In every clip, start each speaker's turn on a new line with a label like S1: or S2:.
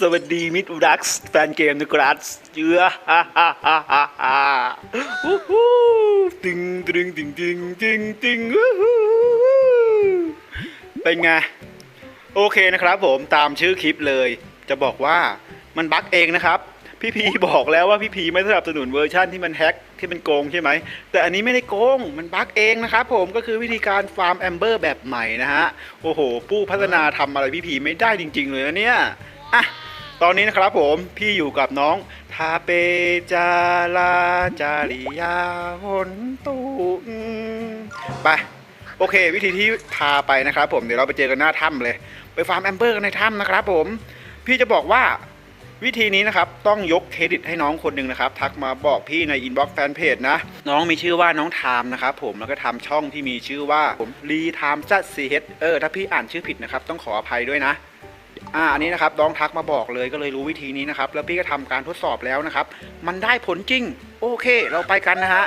S1: สวัสดีมิตรรักแฟนเกมนะครับเจือฮ่าฮ่าฮ่าฮ่าฮ่าวู้ฮู้ตึงตึงตึงตึงตึงตึงวู้ฮู้เป็นไง โอเคนะครับผมตามชื่อคลิปเลย จะบอกว่ามันบั๊กเองนะครับ พี่พีบอกแล้วว่าพี่พีไม่สนับสนุนเวอร์ชั่นที่มันแฮ็กที่มันโกงใช่ไหม แต่อันนี้ไม่ได้โกง มันบั๊กเองนะครับผมก็คือวิธีการฟาร์มแอมเบอร์แบบใหม่นะฮะ โอ้โห ผู้พัฒนาทำอะไรพี่พีไม่ได้จริง ๆ เลยนะเนี่ย อะ ตอนนี้นะครับผมพี่อยู่กับน้องทาเปจาลาจาริยาหนตุอืมไปโอเค วิธีที่พาไปนะครับ ผมเดี๋ยวเราไปเจอกันหน้าถ้ำเลย ไปฟาร์มแอมเบอร์กันในถ้ำนะครับผมพี่จะบอกว่าวิธีนี้นะครับต้องยกเครดิตให้น้องคนหนึ่งนะครับ ทักมาบอกพี่ในอินบ็อกซ์แฟนเพจนะ น้องมีชื่อว่าน้องไทม์นะครับผมแล้วก็ทำช่องที่มีชื่อว่าผมรีไทม์จัดซีเฮดเออถ้าพี่อ่านชื่อผิดนะครับ ต้องขออภัยด้วยนะ อ่าอันนี้นะครับน้องทักมาบอกเลยก็เลยรู้วิธีนี้นะครับ แล้วพี่ก็ทำการทดสอบแล้วนะครับ มันได้ผลจริง โอเค เราไปกันนะฮะ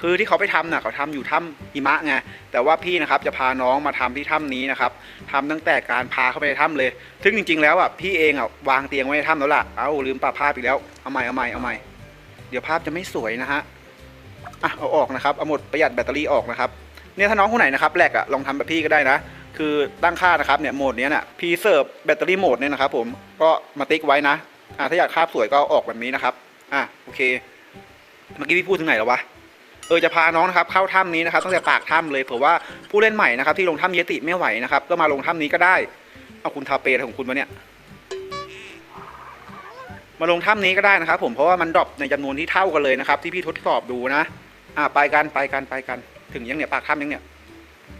S1: คือที่เขาไปทำน่ะเขาทำอยู่ถ้ำหิมะไงแต่ว่าพี่นะครับจะพาน้องมาทำที่ถ้ำนี้นะครับทำตั้งแต่การพาเข้าไปในถ้ำเลย ซึ่งจริง ๆ แล้วอะพี่เองอะวางเตียงไว้ในถ้ำแล้วล่ะเอ้าลืมปรับภาพอีกแล้วเอาใหม่เอาใหม่เอาใหม่เดี๋ยวภาพจะไม่สวยนะฮะอะเอาออกนะครับเอาหมดประหยัดแบตเตอรี่ออกนะครับเนี่ยถ้าน้องคนไหนนะครับแหลกอะลองทำแบบพี่ก็ได้นะ คือตั้งค่านะครับเนี่ยโหมดนี้ยน่ะพีเซิร์ฟแบตเตอรี่โหมดเนี่ยนะครับผมก็มาติ๊กไว้นะอะถ้าอยากภาพสวยก็ออกแบบนี้นะครับอะโอเคเมื่อกี้พี่พูดถึงไหนแล้ววะเออจะพาน้องนะครับเข้าถ้ำนี้นะครับตั้งแต่ปากถ้ำเลยเผื่อว่าผู้เล่นใหม่นะครับที่ลงถ้ำเยติไม่ไหวนะครับก็มาลงถ้ำนี้ก็ได้เอาคุณทาเปรของคุณวะเนี่ย มาลงถ้ำนี้ก็ได้นะครับ ผมเพราะว่ามันดรอปในจำนวนที่เท่ากันเลยนะครับ ที่พี่ทดสอบดูนะ อ่าไปกันไปกันไปกัน ถึงยังเนี่ยปากถ้ำยังเนี่ย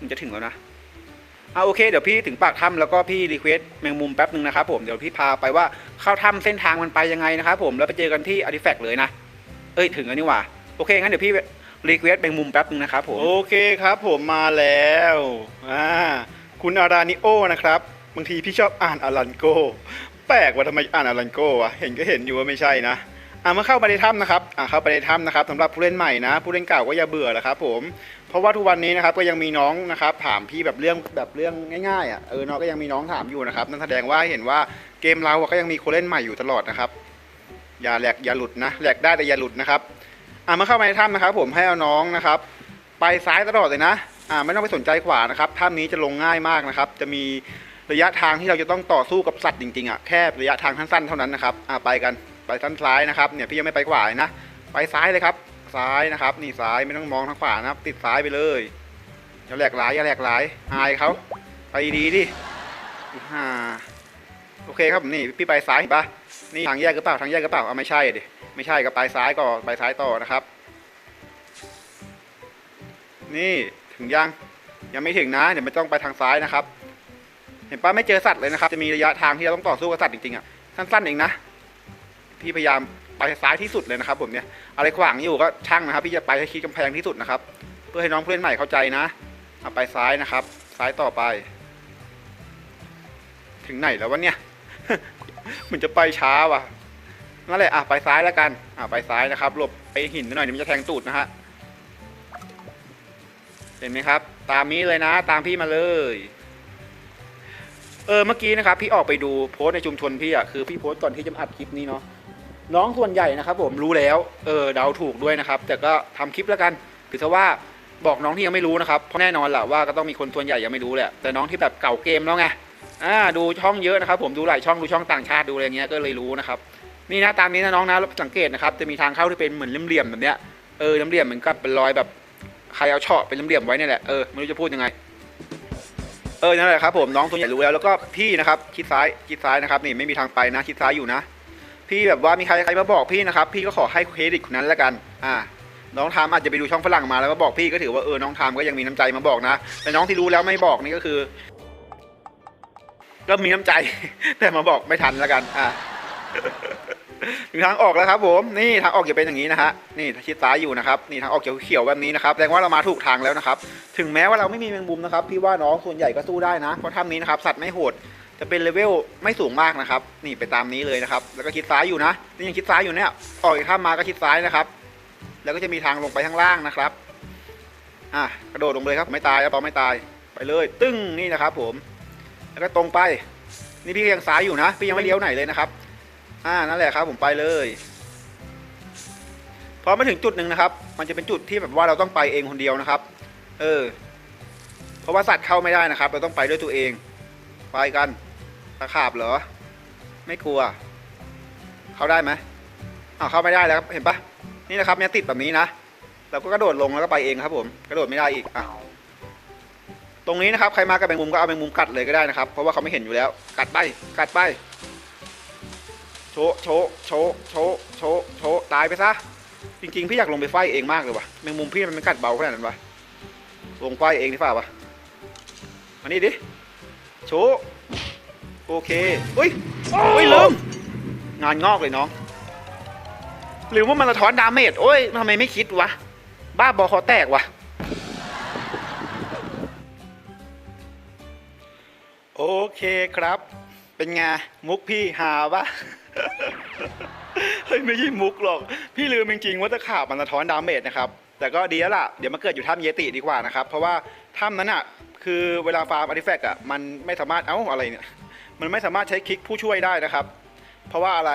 S1: มันจะถึงแล้วนะ อ่าโอเคเดี๋ยวพี่ถึงปากถ้ำแล้วก็พี่รีเควสแมงมุมแป๊บหนึ่งนะครับผมเดี๋ยวพี่พาไปว่าเข้าถ้ำเส้นทางมันไปยังไงนะครับผมแล้วไปเจอกันที่อาร์ติแฟกต์เลยนะ เอ้ยถึงแล้วนี่หว่าโอเคงั้นเดี๋ยวพี่รีเควสแบ่งมุมแป๊บหนึ่งนะครับผมโอเคครับผมมาแล้วอ่าคุณอารานิโอนะครับบางทีพี่ชอบอ่านอารันโกแปลกว่าทำไมอ่านอารันโกวะเห็นก็เห็นอยู่ว่าไม่ใช่นะอ่าเมื่อเข้าไปในถ้ำนะครับอ่าเข้าไปในถ้ำนะครับสำหรับผู้เล่นใหม่นะ ผู้เล่นเก่าก็อย่าเบื่อแหละครับผม เพราะว่าทุกวันนี้นะครับก็ยังมีน้องนะครับถามพี่แบบเรื่องแบบเรื่องง่ายๆอะเออน้องก็ยังมีน้องถามอยู่นะครับนั่นแสดงว่าเห็นว่าเกมเราก็ยังมีคนเล่นใหม่อยู่ตลอดนะครับอย่าแหลกอย่าหลุดนะแหลกได้แต่อย่าหลุดนะครับอ่ามื่อเข้ามาในถ้ำนะครับ ผมให้เอาน้องนะครับ ไปซ้ายตลอดเลยนะอ่าไม่ต้องไปสนใจขวานะครับถ้ำนี้จะลงง่ายมากนะครับ จะมีระยะทางที่เราจะต้องต่อสู้กับสัตว์จริงๆอะแค่ระยะทางสั้นๆเท่านั้นนะครับอ่าไปกันไปด้านซ้ายนะครับเนี่ยพี่ยังไม่ไปขวายนะไปซ้ายเลยครับ ซ้ายนะครับ นี่ซ้ายไม่ต้องมองทางขวานะครับ ติดซ้ายไปเลยอย่าแหลกหลายอย่าแหลกหลายอายเขาไปดีดิฮ่าโอเคครับผมนี่พี่ไปซ้ายเห็นปะนี่ทางแยกหรือเปล่าทางแยกหรือเปล่าเอาไม่ใช่ดิไม่ใช่ก็ไปซ้ายก่อนไปซ้ายต่อนะครับ นี่ถึงยังยังไม่ถึงนะเดี๋ยวไม่ต้องไปทางซ้ายนะครับ เห็นป้าไม่เจอสัตว์เลยนะครับ จะมีระยะทางที่เราต้องต่อสู้กับสัตว์จริงๆอะสั้นๆเองนะพี่พยายาม ไปซ้ายที่สุดเลยนะครับผมเนี่ยอะไรขวางอยู่ก็ช่างนะครับ พี่จะไปให้คิดกำแพงที่สุดนะครับ เพื่อให้น้องผู้เล่นใหม่เข้าใจนะเอาไปซ้ายนะครับ ซ้ายต่อไป ถึงไหนแล้ววะเนี่ยมันจะไปช้าว่ะนั่นแหละอะไปซ้ายแล้วกันอะไปซ้ายนะครับหลบไปหินหน่อยเดี๋ยวมันจะแทงตูดนะฮะเห็นไหมครับ ตามนี้เลยนะ ตามพี่มาเลยเออเมื่อกี้นะครับ พี่ออกไปดูโพสในชุมชนพี่อะคือพี่โพสต์ก่อนที่จะอัดคลิปนี้เนาะ น้องส่วนใหญ่นะครับ ผมรู้แล้วเออเดาถูกด้วยนะครับ แต่ก็ทำคลิปแล้วกันถือซะว่าบอกน้องที่ยังไม่รู้นะครับเพราะแน่นอนแหละว่าก็ต้องมีคนส่วนใหญ่ยังไม่รู้แหละแต่น้องที่แบบเก่าเกมแล้วไงอ่าดูช่องเยอะนะครับ ผมดูหลายช่องดูช่องต่างชาติดูอะไรเงี้ยก็เลยรู้นะครับนี่นะตามนี้นะน้องนะสังเกตนะครับจะมีทางเข้าที่เป็นเหมือนเหลี่ยมๆแบบเนี้ยเออเหลี่ยมๆเหมือนกับเป็นรอยแบบใครเอาเฉาะเป็นเหลี่ยมๆไว้เนี่ยแหละเออไม่รู้จะพูดยังไงเออนั่นแหละครับผมน้องตัวใหญ่รู้แล้วแล้วก็พี่นะครับคิดซ้ายคิดซ้ายนะครับนี่ไม่มีทางไปนะคิดซ้ายอยู่นะ พี่แบบว่ามีใครใครมาบอกพี่นะครับ พี่ก็ขอให้เครดิตคนนั้นล้วกันอ่าน้องทามอาจจะไปดูช่องฝรั่งมาแล้วมาบอกพี่ก็ถือว่าเออน้องทามก็ยังมีน้ำใจมาบอกนะ แต่น้องที่รู้แล้วไม่บอกนี่ก็คือ ก็มีน้ำใจ แต่มาบอกไม่ทันล้วกันอ่าถึงทางออกแล้วครับผมนี่ทางออกจะเป็นอย่างนี้นะฮะนี่ชิดซ้ายอยู่นะครับนี่ทางออกเขียวๆแบบนี้นะครับแสดงว่าเรามาถูกทางแล้วนะครับ ถึงแม้ว่าเราไม่มีแมงมุมนะครับ พี่ว่าน้องส่วนใหญ่ก็สู้ได้นะเพราะถ้ำนี้นะครับสัตว์ไม่โหด จะเป็นเลเวลไม่สูงมากนะครับ นี่ไปตามนี้เลยนะครับ แล้วก็ชิดซ้ายอยู่นะนี่ยังชิดซ้ายอยู่เนี่ยออกจากถ้ำมาก็ชิดซ้ายนะครับ แล้วก็จะมีทางลงไปข้างล่างนะครับอะกระโดดลงเลยครับไม่ตายแล้วปอไม่ตายไปเลย ตึ้งนี่นะครับ ผม แล้วก็ตรงไป นี่พี่ยังซ้ายอยู่นะ พี่ยังไม่เลี้ยวไหนเลยนะครับ อ่านั่นแหละครับ ผมไปเลยพอมาถึงจุดหนึ่งนะครับ มันจะเป็นจุดที่แบบว่าเราต้องไปเองคนเดียวนะครับ เออ เพราะว่าสัตว์เข้าไม่ได้นะครับ เราต้องไปด้วยตัวเอง ไปกัน ตะขาบเหรอ ไม่กลัว เข้าได้ไหมอ้าวเข้าไม่ได้แล้วครับเห็นปะนี่นะครับเนี่ยติดแบบนี้นะเราก็กระโดดลงแล้วก็ไปเองครับ ผมกระโดดไม่ได้อีกอะตรงนี้นะครับใครมากับแมงมุมก็เอาแมงมุมกัดเลยก็ได้นะครับ เพราะว่าเขาไม่เห็นอยู่แล้ว กัดไปกัดไปโชะโชะโชะโชะโชะโชะตายไปซะจริง ๆ พี่อยากลงไปไฟเองมากเลยว่ะแมงมุมพี่มันกัดเบาขนาดนั้นวะลงไฟเองดีฝ่าวะมานี่ดิโชะ โอเคอุ้ยอุ้ยลืมงานงอกเลยน้อง หรือว่ามันสะท้อนดาเมจโอ้ยทำไมไม่คิดวะ บ้าบอคอแตกวะโอเคครับ เป็นไง มุกพี่หาปะเฮ้ยไม่ใช่มุกหรอก พี่ลืมจริงๆว่าตะขาบมันสะท้อนดาเมจนะครับ แต่ก็ดีแล้วล่ะ เดี๋ยวมาเกิดอยู่ถ้ำเยติดีกว่านะครับ เพราะว่าถ้ำนั้นอะ คือเวลาฟาร์มอาร์ติแฟกต์อะ มันไม่สามารถ เอ้าอะไรเนี่ย มันไม่สามารถใช้คลิกผู้ช่วยได้นะครับ เพราะว่าอะไร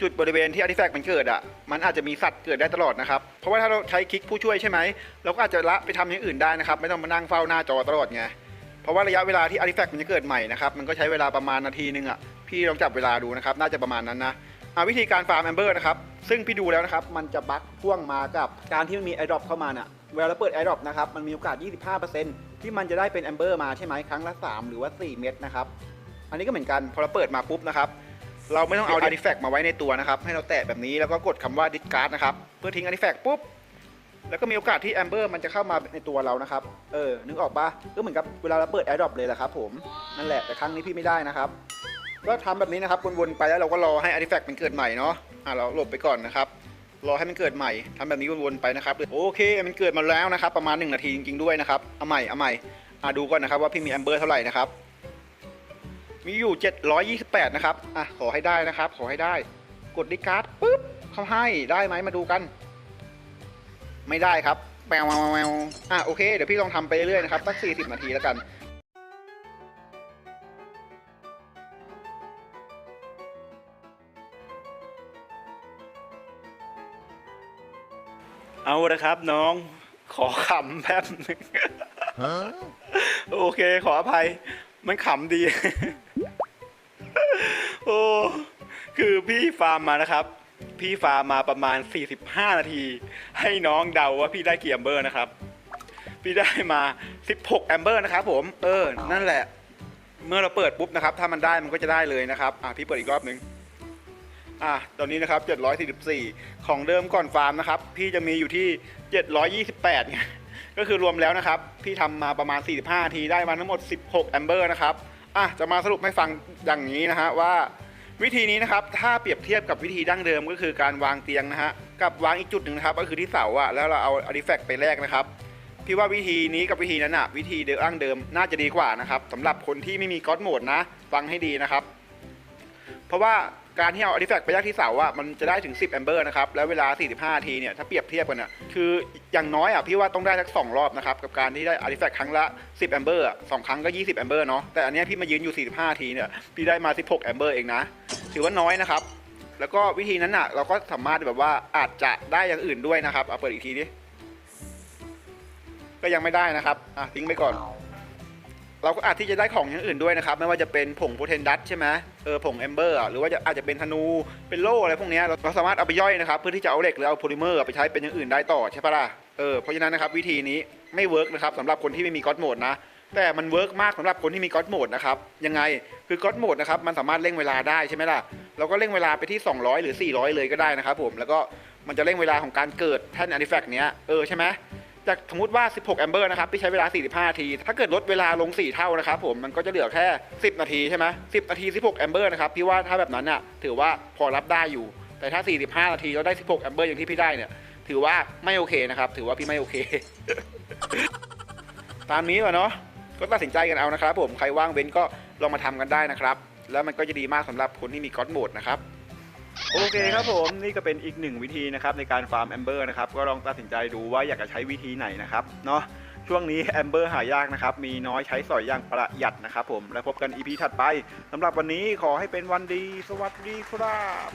S1: จุดบริเวณที่อาร์ติแฟกต์มันเกิดอะมันอาจจะมีสัตว์เกิดได้ตลอดนะครับ เพราะว่าถ้าเราใช้คลิกผู้ช่วยใช่ไหมเราก็อาจจะละไปทำอย่างอื่นได้นะครับ ไม่ต้องมานั่งเฝ้าหน้าจอตลอดไงเพราะว่าระยะเวลาที่อาร์ติแฟกต์มันจะเกิดใหม่นะครับมันก็ใช้เวลาประมาณนาทีนึงอะพี่ลองจับเวลาดูนะครับ น่าจะประมาณนั้นนะอ่าวิธีการฟาร์มแอมเบอร์นะครับซึ่งพี่ดูแล้วนะครับ มันจะบั๊กพ่วงมากับการที่มันมีไอดรอปเข้ามาน่ะเวลาเราเปิดไอดรอปนะครับมันมีโอกาส 25%ที่มันจะได้เป็นแอมเบอร์มาใช่ไหมครั้งละ 3 หรือว่า 4 เม็ดนะครับ อันนี้ก็เหมือนกันพอเราเปิดมาปุ๊บนะครับ เราไม่ต้องเอาอาร์ติแฟกต์มาไว้ในตัวนะครับ ให้เราแตะแบบนี้แล้วก็กดคำว่า discard นะครับ เพื่อทิ้งอาร์ติแฟกต์ปุ๊บ แล้วก็มีโอกาสที่แอมเบอร์มันจะเข้ามาในตัวเรานะครับ เออ นึกออกปะก็เหมือนกับเวลาเราเปิด AirDrop เลยแหละครับผม นั่นแหละ แต่ครั้งนี้พี่ไม่ได้นะครับ ก็ทำแบบนี้นะครับ วนๆไปแล้วเราก็รอให้ Artifact มันเกิดใหม่เนาะ อะเราหลบไปก่อนนะครับ รอให้มันเกิดใหม่ทำแบบนี้วนๆไปนะครับ โอเค มันเกิดมาแล้วนะครับ ประมาณ1นาทีจริงๆด้วยนะครับ เอาใหม่ เอาใหม่อะดูก่อนนะครับว่าพี่มีแอมเบอร์เท่าไหร่นะครับ มีอยู่ 728 นะครับ อะ ขอให้ได้นะครับ ขอให้ได้ กดดิการ์ดปุ๊บเขาให้ได้ไหมมาดูกัน ไม่ได้ครับแปวแววแววอะโอเค เดี๋ยวพี่ลองทำไปเรื่อยๆนะครับ สัก 40 นาทีแล้วกันเอาละครับน้องขอขำแป๊บนึงโอเคขออภัย มันขำดี โอ้คือพี่ฟาร์มมานะครับ พี่ฟาร์มมาประมาณ 45 นาที ให้น้องเดาว่าพี่ได้กี่แอมเบอร์นะครับ พี่ได้มา 16 แอมเบอร์นะครับผม เออ นั่นแหละ เมื่อเราเปิดปุ๊บนะครับ ถ้ามันได้มันก็จะได้เลยนะครับ อะพี่เปิดอีกรอบหนึ่งอะตอนนี้นะครับ 744 ของเดิมก่อนฟาร์มนะครับ พี่จะมีอยู่ที่ 728ไงก็คือรวมแล้วนะครับ พี่ทำมาประมาณ 45 นาทีได้มาทั้งหมด 16 แอมเบอร์นะครับ อะจะมาสรุปให้ฟังอย่างนี้นะฮะว่าวิธีนี้นะครับถ้าเปรียบเทียบกับวิธีดั้งเดิมก็คือการวางเตียงนะฮะกับวางอีกจุดหนึ่งนะครับก็คือที่เสาอะแล้วเราเอาอาริแฟกต์ไปแลกนะครับพี่ว่าวิธีนี้กับวิธีนั้นอะวิธีเดิมอ้างเดิมน่าจะดีกว่านะครับสำหรับคนที่ไม่มีก๊อตโหมดนะ ฟังให้ดีนะครับ เพราะว่า การที่เอาอาร์ติแฟกต์ไปแลกที่เสาอะมันจะได้ถึง 10แอมเบอร์นะครับ แล้วเวลา 45นาทีเนี่ย ถ้าเปรียบเทียบกันอะคืออย่างน้อยอะพี่ว่าต้องได้สักสองรอบนะครับ กับการที่ได้อาร์ติแฟกต์ครั้งละ 10แอมเบอร์สองครั้งก็ 20แอมเบอร์เนาะ แต่อันนี้พี่มายืนอยู่ 45นาทีเนี่ย พี่ได้มา 16แอมเบอร์เองนะ ถือว่าน้อยนะครับ แล้วก็วิธีนั้นอะเราก็สามารถแบบว่าอาจจะได้อย่างอื่นด้วยนะครับ เอาเปิดอีกทีดิ ก็ยังไม่ได้นะครับ อะทิ้งไปก่อน เราก็อาจที่จะได้ของอย่างอื่นด้วยนะครับ ไม่ว่าจะเป็นผงโพเทนดัตใช่ไหมเออผงแอมเบอร์หรือว่าจะอาจจะเป็นธนูเป็นโล่อะไรพวกนี้เราสามารถเอาไปย่อยนะครับ เพื่อที่จะเอาเหล็กหรือเอาโพลิเมอร์ไปใช้เป็นอย่างอื่นได้ต่อใช่ปะล่ะเออเพราะฉะนั้นนะครับวิธีนี้ไม่เวิร์กนะครับสำหรับคนที่ไม่มีก็อดโหมดนะแต่มันเวิร์กมากสำหรับคนที่มีก็อดโหมดนะครับยังไงคือก็อดโหมดนะครับมันสามารถเร่งเวลาได้ใช่ไหมล่ะเราก็เร่งเวลาไปที่ 200 หรือ 400 เลยก็ได้นะครับผมแล้วก็มันจะเร่งเวลาของการเกิดแท่นอาร์ติแฟกต์เนี้ยเออใช่ไหม จากสมมติว่า 16 แอมเบอร์นะครับ ที่ใช้เวลา 45นาที ถ้าเกิดลดเวลาลง 4 เท่านะครับผม มันก็จะเหลือแค่ 10 นาทีใช่ไหม10 นาที 16 แอมเบอร์นะครับ พี่ว่าถ้าแบบนั้นน่ะ ถือว่าพอรับได้อยู่ แต่ถ้า 45 นาทีแล้วได้ 16 แอมเบอร์อย่างที่พี่ได้เนี่ย ถือว่าไม่โอเคนะครับ ถือว่าพี่ไม่โอเค ตามนี้วะเนาะ ก็ตัดสินใจกันเอานะครับผม ใครว่างเว้นก็ลองมาทำกันได้นะครับ แล้วมันก็จะดีมากสำหรับคนที่มีก็อดโหมดนะครับ โอเคครับผมนี่ก็เป็นอีกหนึ่งวิธีนะครับในการฟาร์มแอมเบอร์นะครับก็ลองตัดสินใจดูว่าอยากจะใช้วิธีไหนนะครับเนาะช่วงนี้แอมเบอร์หายากนะครับ มีน้อยใช้สอยอย่างประหยัดนะครับผม แล้วพบกันอีพีถัดไปสำหรับวันนี้ขอให้เป็นวันดี สวัสดีครับ